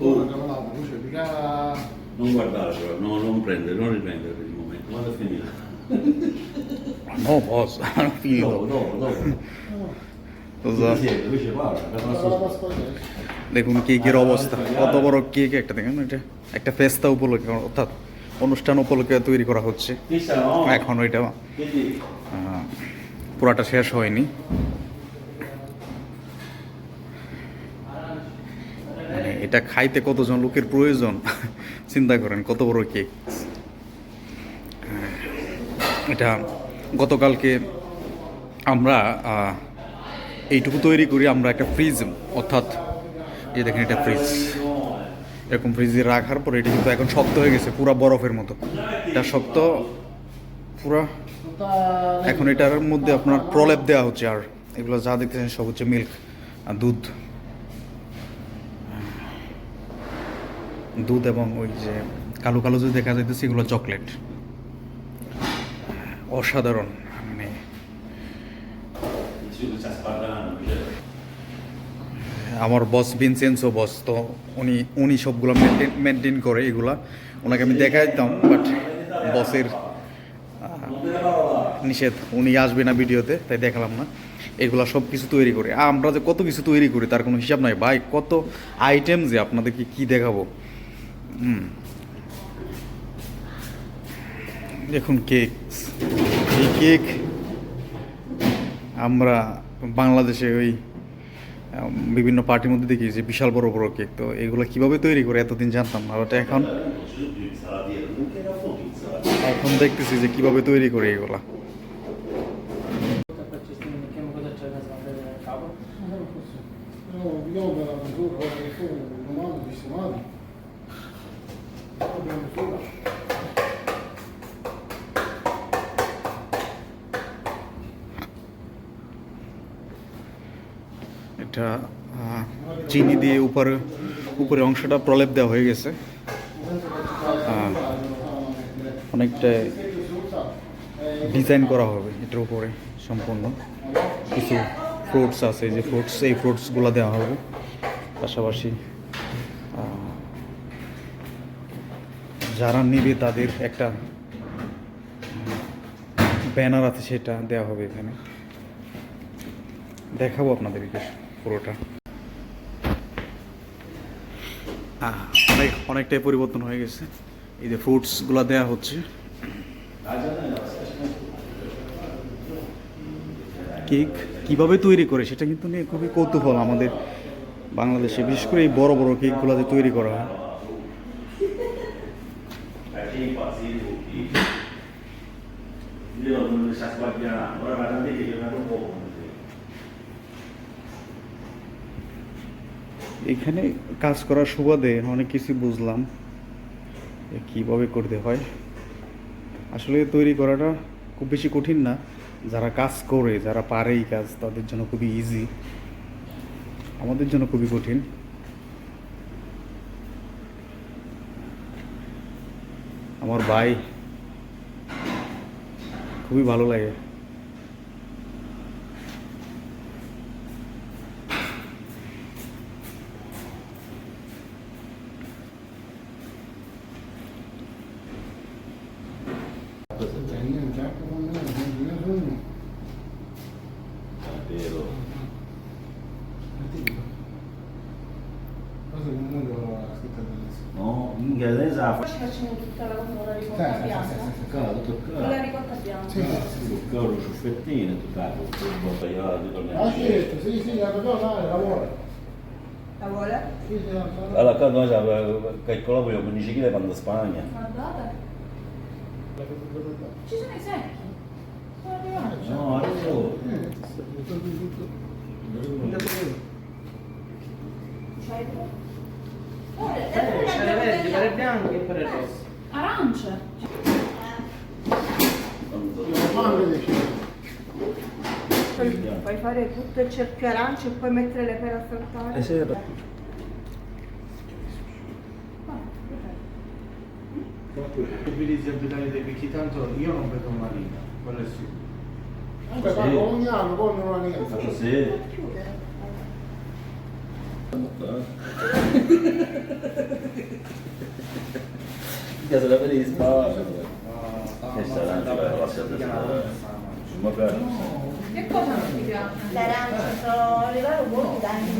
Oh, la mica... Non guardare però, no, non prendere, non riprendere per il momento. Quando è finita? No, boss, hanno Dopo, finito. dopo, dopo. Pasqua দেখুন কেকের অবস্থা কত বড় cake একটা দেখেন এটা একটা ফেস্তা উপলক্ষে অর্থাৎ অনুষ্ঠান উপলক্ষে তৈরি করা হচ্ছে এখন ওইটা পুরাটা শেষ হয়নি মানে এটা খাইতে কতজন লোকের প্রয়োজন? চিন্তা করেন, কত বড় কেক? এটা গতকালকে আমরা এইটুকু তৈরি করি, আমরা একটা ফ্রিজ অর্থাৎ, এই দেখেন এটা ফ্রিজ এরকম ফ্রিজে রাখার পরে এটা কিন্তু এখন শক্ত হয়ে গেছে, পুরা বরফের মতো। এটা শক্ত, পুরা, এখন এটার মধ্যে আপনার প্রলেপ দেওয়া হচ্ছে, আর এগুলো যা দেখতেছেন সব হচ্ছে মিল্ক দুধ। দুধ এবং ওই যে কালো কালো যে দেখা যাইতেছে, এগুলো চকলেট। অসাধারণ মানে. আমার বস ভিনসেন্সো বস, তো উনি উনি সবগুলো মেনটেন মেনটেন করে এগুলা। ওনাকে আমি দেখা দেখাইতাম বাট বসের নিষেধ। উনি আসবে না ভিডিওতে, তাই দেখালাম না। এগুলা সব কিছু তৈরি করে। আমরা যে কত কিছু তৈরি করি, তার কোনো হিসাব নাই। ভাই, কত আইটেম যে আপনাদেরকে কি দেখাবো? দেখুন কেক এই কেক আমরা বাংলাদেশে ওই বিভিন্ন পার্টির মধ্যে দেখি যে বিশাল বড় বড় কেক। তো এগুলো কীভাবে তৈরি করে এতদিন জানতাম না ওটা এখন এখন দেখতেছি যে কীভাবে তৈরি করে এগুলা। এটা চিনি দিয়ে উপরে উপরে অংশটা প্রলেপ দেওয়া হয়ে গেছে। অনেকটা ডিজাইন করা হবে এটার উপরে সম্পূর্ণ। কিছু ফ্রুটস আছে যে ফ্রুটস, এই ফ্রুটসগুলো দেওয়া হবে। পাশাপাশি যারা নেবে তাদের একটা ব্যানার আছে সেটা দেওয়া হবে এখানে। দেখাবো আপনাদেরকে পুরোটা। অনেক, অনেকটাই পরিবর্তন হয়ে গেছে। এই যে ফ্রুটসগুলো দেওয়া হচ্ছে। কেক কীভাবে তৈরি করে সেটা কিন্তু নিয়ে খুবই কৌতূহল আমাদের বাংলাদেশে। বিশেষ করে এই বড় বড় কেকগুলো তৈরি করা হয়। Io non mi sta sbagliando, ora vado a dire che vado un po'. এখানে কাজ করার সুবাদে অনেক কিছু বুঝলাম কীভাবে করতে হয়। আসলে তৈরি করাটা খুব বেশি কঠিন না। যারা কাজ করে যারা পারে এই কাজ তাদের জন্য খুবই ইজি আমাদের জন্য খুবই কঠিন। আমার ভাই খুবই ভালো লাগে। No, in inglese fa... Facciamo tutta la controlla di contabiata. toccato, toccato. Quella ricotta bianca. Sì, sì. Toccato le ciuffettine, toccato, poi tagliato. Ah, sì, sì, la cosa fare, la vuole. La vuole? Sì, sì, la vuole. Allora, qua noi calcolavo io 15 kg quando Spagna. Guardate. Ci sono i secchi. Eh, no, adesso. fare tutto il cerchio arancio e poi mettere le pere a saltare? Eh sì, per... Tutti gli abitanti dei picchi tanto io non vedo una linea, quello è sicuro. Comunque sì. parlo ogni anno, con una linea. Ah, sì. sì. Mica se la vedi di spalla. Ah, che sarà anche per la passata. Vabbè. Che cosa non ti piace? Le arance sono po' di danni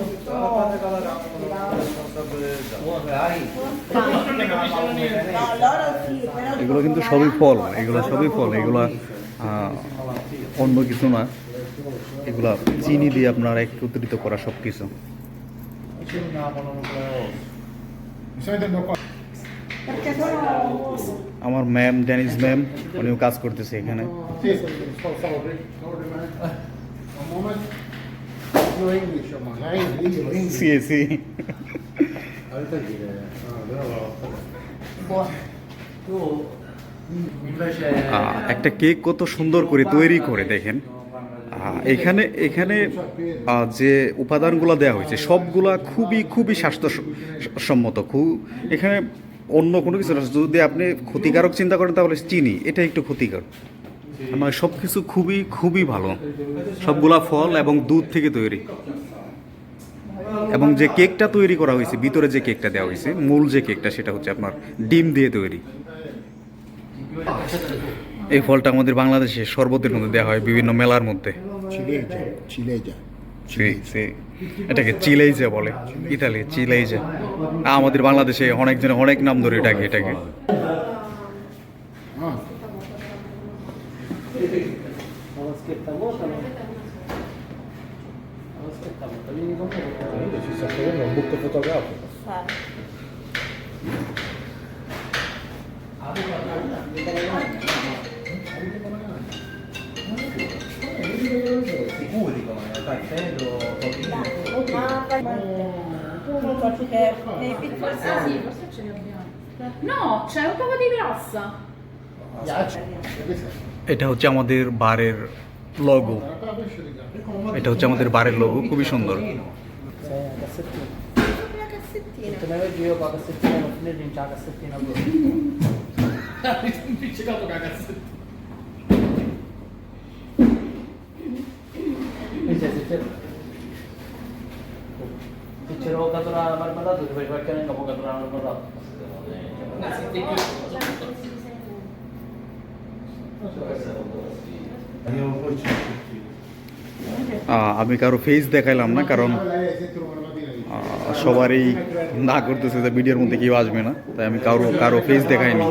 sì, এগুলো কিন্তু সবই ফল এগুলো সবই ফল এগুলো অন্য কিছু না এগুলা চিনি দিয়ে আপনার একত্রিত করা সব কিছু আমার ম্যাম ড্যানিস ম্যাম, উনিও কাজ করতেছে এখানে। একটা কেক কত সুন্দর করে তৈরি করে, দেখেন। এখানে এখানে যে উপাদানগুলো দেওয়া হয়েছে, সবগুলা খুবই খুবই স্বাস্থ্যসম্মত খুব এখানে অন্য কোনো কিছু না। যদি আপনি ক্ষতিকারক চিন্তা করেন তাহলে চিনি এটা একটু ক্ষতিকর। নয় সব কিছু খুবই খুবই ভালো। সবগুলা ফল এবং দুধ থেকে তৈরি। এবং যে কেকটা তৈরি করা হয়েছে ভিতরে যে কেকটা দেওয়া হয়েছে মূল যে কেকটা সেটা হচ্ছে আপনার ডিম দিয়ে তৈরি। এই ফলটা আমাদের বাংলাদেশে শরবতের মধ্যে দেওয়া হয় বিভিন্ন মেলার মধ্যে। এটাকে চিলেইজা বলে ইতালি চিলেইজা। আমাদের বাংলাদেশে অনেকজন অনেক নাম ধরে এটাকে। এটাকে faccio che nei piccoli Forse sì, forse ce li abbiamo. No, c'è un po' di grassa. এটা হচ্ছে আমাদের বারের লগো এটা হচ্ছে আমাদের বারের লগো খুবই সুন্দর cassettina. mal mandato, ti fai qualche anno che non hanno mandato. আমি কারও ফেস দেখাইলাম না কারণ সবারই না করতেছে যে ভিডিওর মধ্যে কেউ আসবে না তাই আমি কারও কারও ফেস দেখাইনি।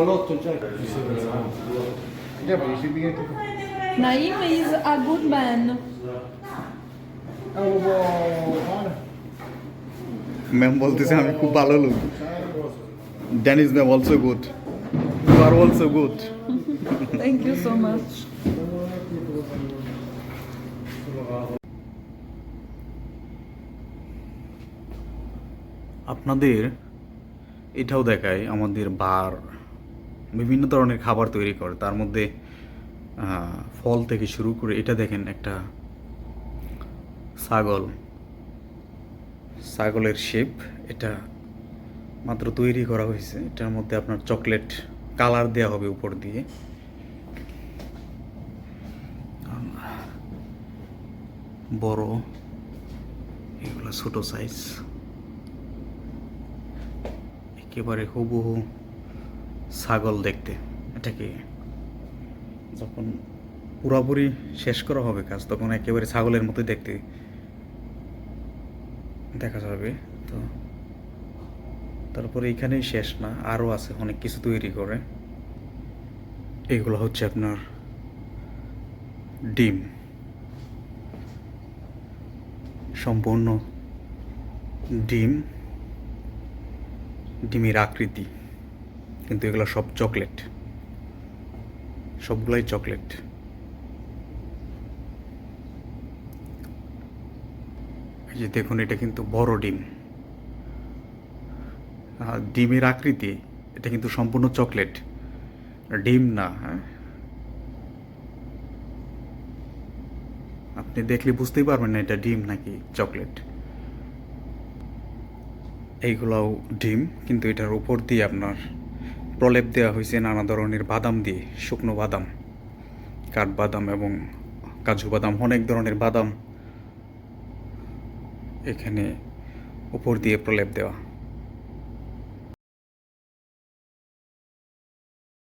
ম্যাম বলতেছে আমি খুব ভালো লোক? Danish ma'am also good you are also good thank you so much আপনাদের এটাও দেখায় আমাদের বার বিভিন্ন ধরনের খাবার তৈরি করে। তার মধ্যে ফল থেকে শুরু করে এটা দেখেন একটা ছাগল। ছাগলের শেপ, এটা মাত্র তৈরি করা হয়েছে। এটার মধ্যে আপনার চকলেট কালার দেওয়া হবে উপর দিয়ে। বড়, এগুলো ছোট সাইজ একেবারে হুবহু ছাগল দেখতে। এটাকে যখন পুরাপুরি শেষ করা হবে কাজ, তখন একেবারে ছাগলের মতো দেখতে। দেখা যাবে, তো তারপরে এখানেই শেষ না, আরও আছে অনেক কিছু তৈরি করে। এগুলো হচ্ছে আপনার ডিম। সম্পূর্ণ ডিম, ডিমের আকৃতি। কিন্তু এগুলো সব চকলেট। সবগুলাই চকলেট। এই যে দেখুন, এটা কিন্তু বড় ডিম। ডিমের আকৃতি, এটা কিন্তু সম্পূর্ণ চকলেট। ডিম না হ্যাঁ? আপনি দেখলে বুঝতেই পারবেন না এটা ডিম নাকি চকলেট। এইগুলাও ডিম, কিন্তু এটার উপর দিয়ে আপনার প্রলেপ দেওয়া হয়েছে নানা ধরনের বাদাম দিয়ে, শুকনো বাদাম। কাঠবাদাম এবং কাজু বাদাম, অনেক ধরনের বাদাম। এখানে উপর দিয়ে প্রলেপ দেওয়া।